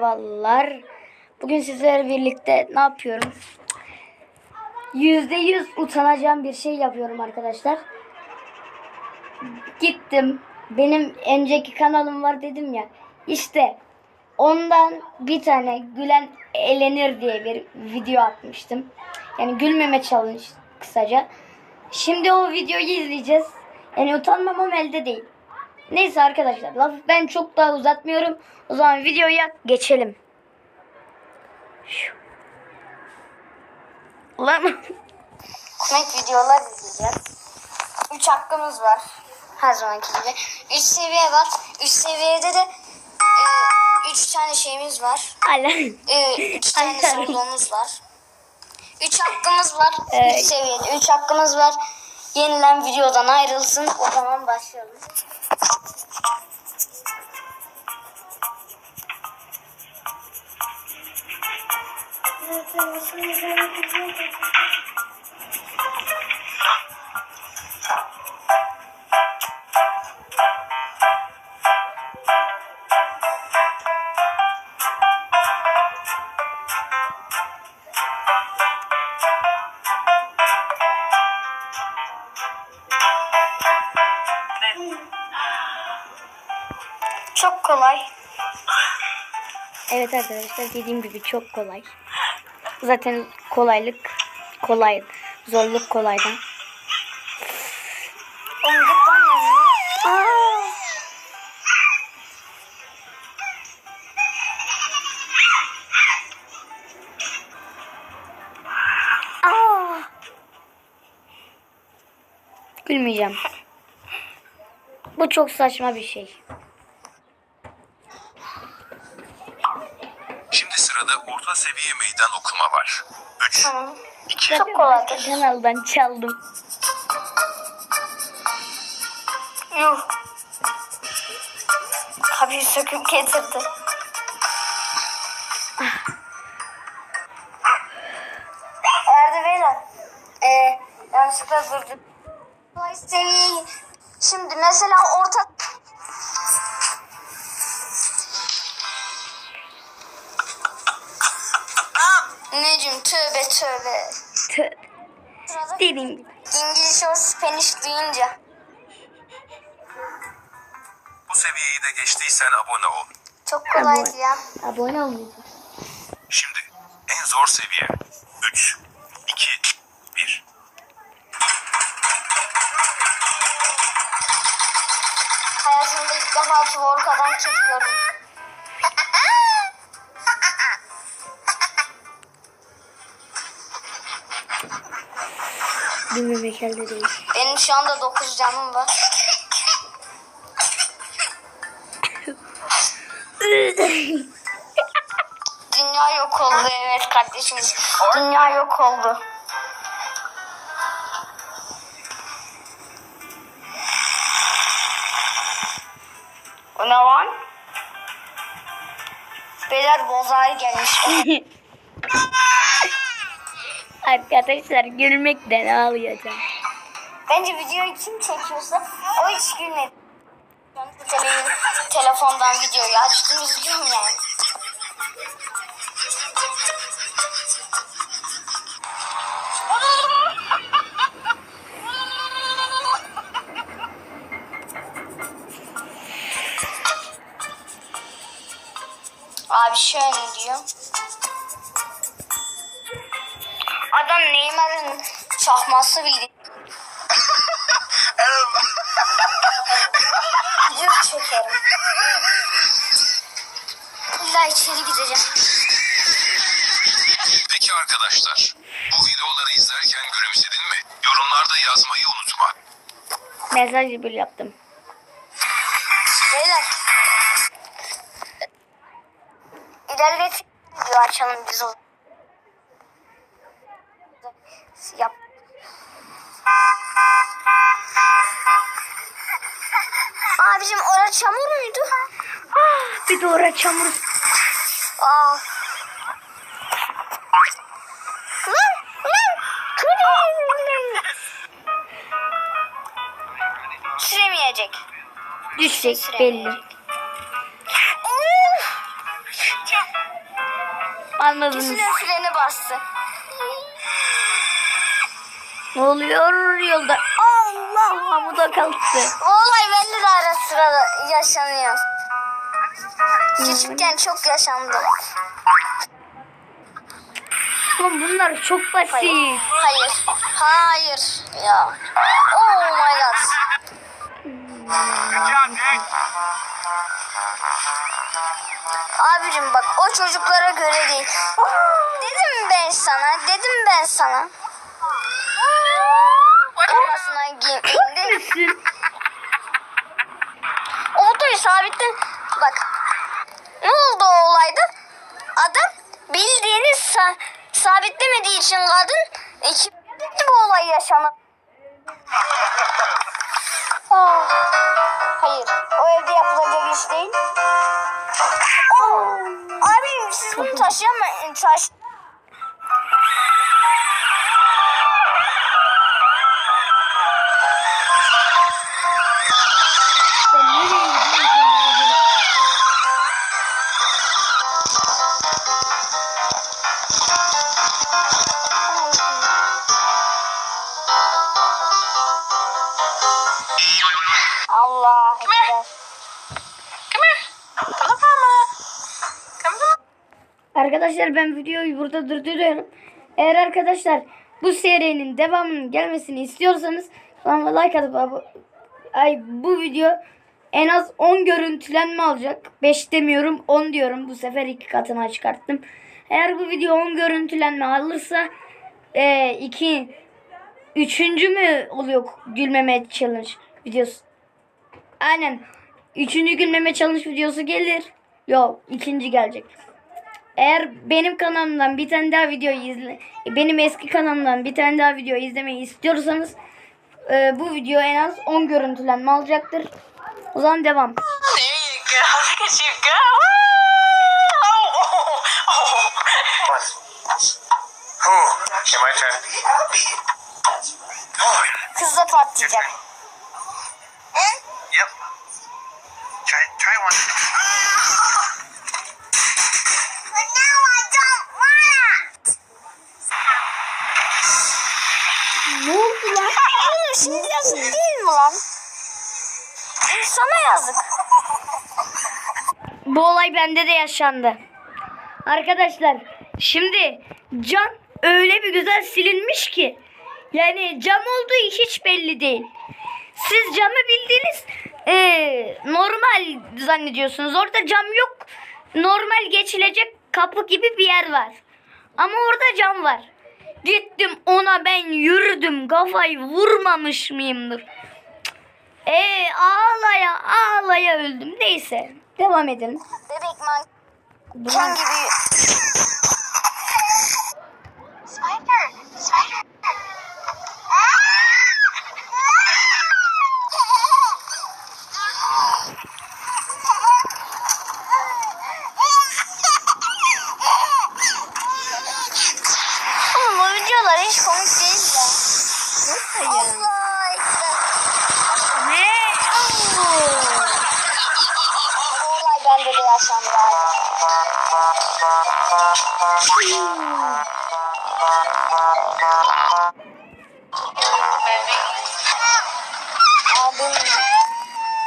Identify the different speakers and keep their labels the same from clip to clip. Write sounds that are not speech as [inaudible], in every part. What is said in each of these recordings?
Speaker 1: merhabalar. Bugün sizlerle birlikte ne yapıyorum? Yüzde yüz utanacağım bir şey yapıyorum arkadaşlar. Gittim. Benim önceki kanalım var dedim ya. İşte ondan bir tane gülen elenir diye bir video atmıştım. Yani gülmeme challenge kısaca. Şimdi o videoyu izleyeceğiz. Yani utanmamam elde değil. Neyse arkadaşlar lafı ben çok daha uzatmıyorum. O zaman videoya geçelim. Şu. Lan
Speaker 2: komik videolar izleyeceğiz. 3 hakkımız var. Her zamanki gibi. 3 seviye var. 3 seviyede de 3 tane şeyimiz var.
Speaker 1: Ala.
Speaker 2: 2 tane
Speaker 1: Allah'ım.
Speaker 2: sordumuz var. 3 hakkımız var. 3
Speaker 1: Evet.
Speaker 2: seviyede 3 hakkımız var. Yenilen videodan ayrılsın. O zaman başlayalım.
Speaker 1: Evet arkadaşlar dediğim gibi çok kolay. Zaten kolaylık kolay. Zorluk kolaydan. Gülmeyeceğim. Bu çok saçma bir şey.
Speaker 3: Sırada orta seviye meydan okuma var. 3,
Speaker 2: Tamam.
Speaker 3: 2,
Speaker 2: Çok kolaydır.
Speaker 1: Kanaldan çaldım.
Speaker 2: Yuh. Abi söküp getirdi. Erdi beyler. Ee, yanlışlıkla durdum. Kolay seviyeyi. Şimdi mesela orta... Necim tövbe tövbe.
Speaker 1: Tö-
Speaker 2: Sırada
Speaker 1: Dediğim gibi.
Speaker 2: İngiliz or Spanish duyunca.
Speaker 3: bu seviyeyi de geçtiysen abone ol.
Speaker 2: Çok kolaydı ya.
Speaker 1: Abone olmayacağım.
Speaker 3: Şimdi en zor seviye. 3, 2, 1.
Speaker 2: Hayatımda ilk defa Tvorka'dan kedi gördüm.
Speaker 1: Bilmemek elde değil.
Speaker 2: Benim şu anda 9 canım var. Dünya yok oldu evet kardeşim. Dünya yok oldu. Bu ne lan? Beyler bozay gelmiş. [laughs]
Speaker 1: Arkadaşlar gülmekten ağlayacağım.
Speaker 2: Bence videoyu kim çekiyorsa o hiç gülmedi. Telefondan videoyu açtım izliyorum yani. Abi şöyle diyor. Çakması bildi. [laughs] Video çekerim. İlla içeri gideceğim.
Speaker 3: Peki arkadaşlar, bu videoları izlerken gülümsedin mi? Yorumlarda yazmayı unutma.
Speaker 1: Mesaj bir yaptım.
Speaker 2: Beyler. İlerlet video açalım biz o. Yap. Orası çamur muydu?
Speaker 1: Ah, bir de oraya çamur.
Speaker 2: Aa. Lan, lan. Süremeyecek.
Speaker 1: Düşecek belli. Anladınız.
Speaker 2: İkisinin freni bastı.
Speaker 1: Ne oluyor yolda? Allah hamuda kalktı.
Speaker 2: O olay belli de ara sıra yaşanıyor. Küçükken çok yaşandı.
Speaker 1: Oğlum bunlar çok basit.
Speaker 2: Hayır. Hayır. Ya. Oh my god. Abicim bak o çocuklara göre değil. Dedim ben sana. Dedim ben sana. Kafasına gi- indi.
Speaker 1: Nesin?
Speaker 2: O motoyu sabitle. Bak. Ne oldu o olayda? Adam bildiğini sa- sabitlemediği için kadın iki bu olay yaşanır. Aa, hayır. O evde yapılacak iş değil. Aa, abi siz bunu taşıyamayın. Taş
Speaker 1: Arkadaşlar ben videoyu burada durduruyorum. Eğer arkadaşlar bu serinin devamının gelmesini istiyorsanız bana like atıp abo- ay bu video en az 10 görüntülenme alacak. 5 demiyorum 10 diyorum. Bu sefer iki katına çıkarttım. Eğer bu video 10 görüntülenme alırsa e, iki mü oluyor gülmeme challenge videosu? Aynen. Üçüncü gülmeme challenge videosu gelir. Yok ikinci gelecek. Eğer benim kanalımdan bir tane daha video izle, benim eski kanalımdan bir tane daha video izlemeyi istiyorsanız e, bu video en az 10 görüntülenme alacaktır. O zaman devam.
Speaker 2: Kızla patlayacak.
Speaker 3: yep. Try, try one.
Speaker 1: Ne oldu lan?
Speaker 2: Oğlum şimdi yazık değil mi lan? İnsana yazık.
Speaker 1: Bu olay bende de yaşandı. Arkadaşlar şimdi cam öyle bir güzel silinmiş ki yani cam olduğu hiç belli değil. Siz camı bildiğiniz eee, normal zannediyorsunuz. Orada cam yok. Normal geçilecek kapı gibi bir yer var. Ama orada cam var. Gittim ona ben yürüdüm. Kafayı vurmamış mıyımdır? E ağlaya ağlaya öldüm. Neyse devam edelim.
Speaker 2: Bebek manken gibi. Spider, spider.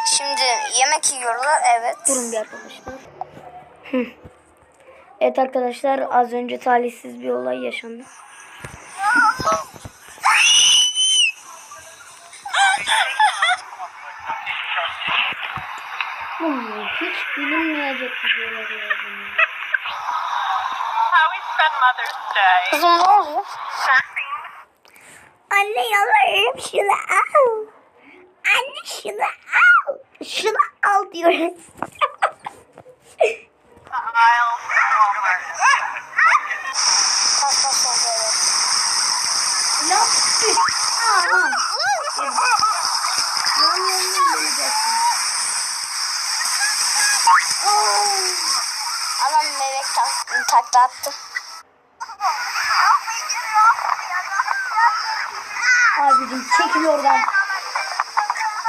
Speaker 2: Şimdi yemek yiyorlar evet.
Speaker 1: Durun bir arkadaşlar. Evet arkadaşlar az önce talihsiz bir olay yaşandı. [laughs] hiç bilinmeyecek videolar ya bunlar.
Speaker 4: How we spend Mother's Day.
Speaker 2: Kızım ne oluyor?
Speaker 1: Anne yalvarırım şunu al. Anne şunu al. Şunu al diyorum.
Speaker 2: takla attı.
Speaker 1: Abicim çekil oradan.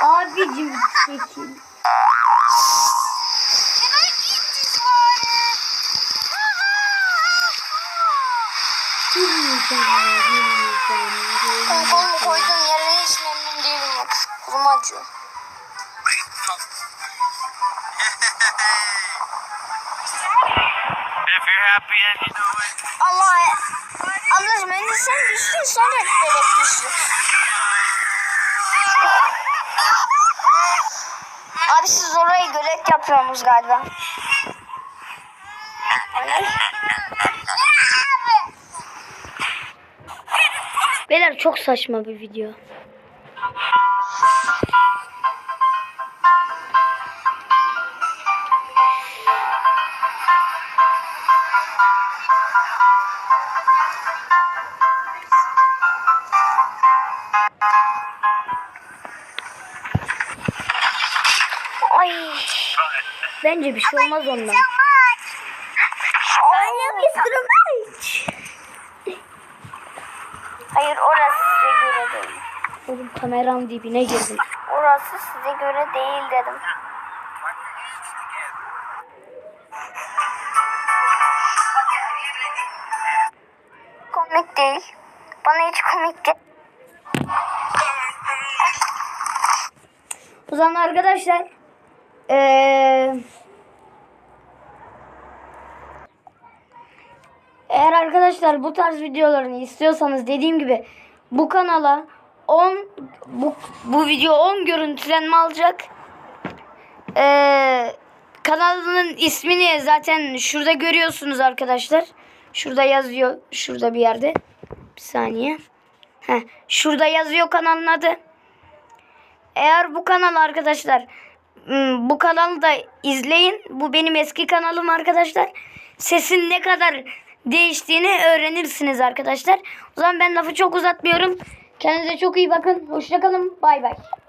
Speaker 1: Abicim çekil.
Speaker 2: Bombomu koyduğum yerden hiç memnun değilim. Kurum acıyor. Allah Ablacığım önce sen düştün sonra bebek düştü. Abi siz orayı gölet yapıyorsunuz galiba.
Speaker 1: Beyler çok saçma bir video. Bence bir şey olmaz ondan.
Speaker 2: Hayır orası size göre değil.
Speaker 1: Oğlum kameranın dibine girdim.
Speaker 2: Orası size göre değil dedim. Komik değil. Bana hiç komik değil.
Speaker 1: O zaman arkadaşlar eee eğer arkadaşlar bu tarz videolarını istiyorsanız dediğim gibi bu kanala 10 bu, bu video 10 görüntülenme alacak. Eee kanalının ismini zaten şurada görüyorsunuz arkadaşlar. Şurada yazıyor. Şurada bir yerde. Bir saniye. Heh, şurada yazıyor kanalın adı. Eğer bu kanal arkadaşlar hmm, bu kanalı da izleyin. Bu benim eski kanalım arkadaşlar. Sesin ne kadar değiştiğini öğrenirsiniz arkadaşlar. O zaman ben lafı çok uzatmıyorum. Kendinize çok iyi bakın. Hoşçakalın. Bay bay.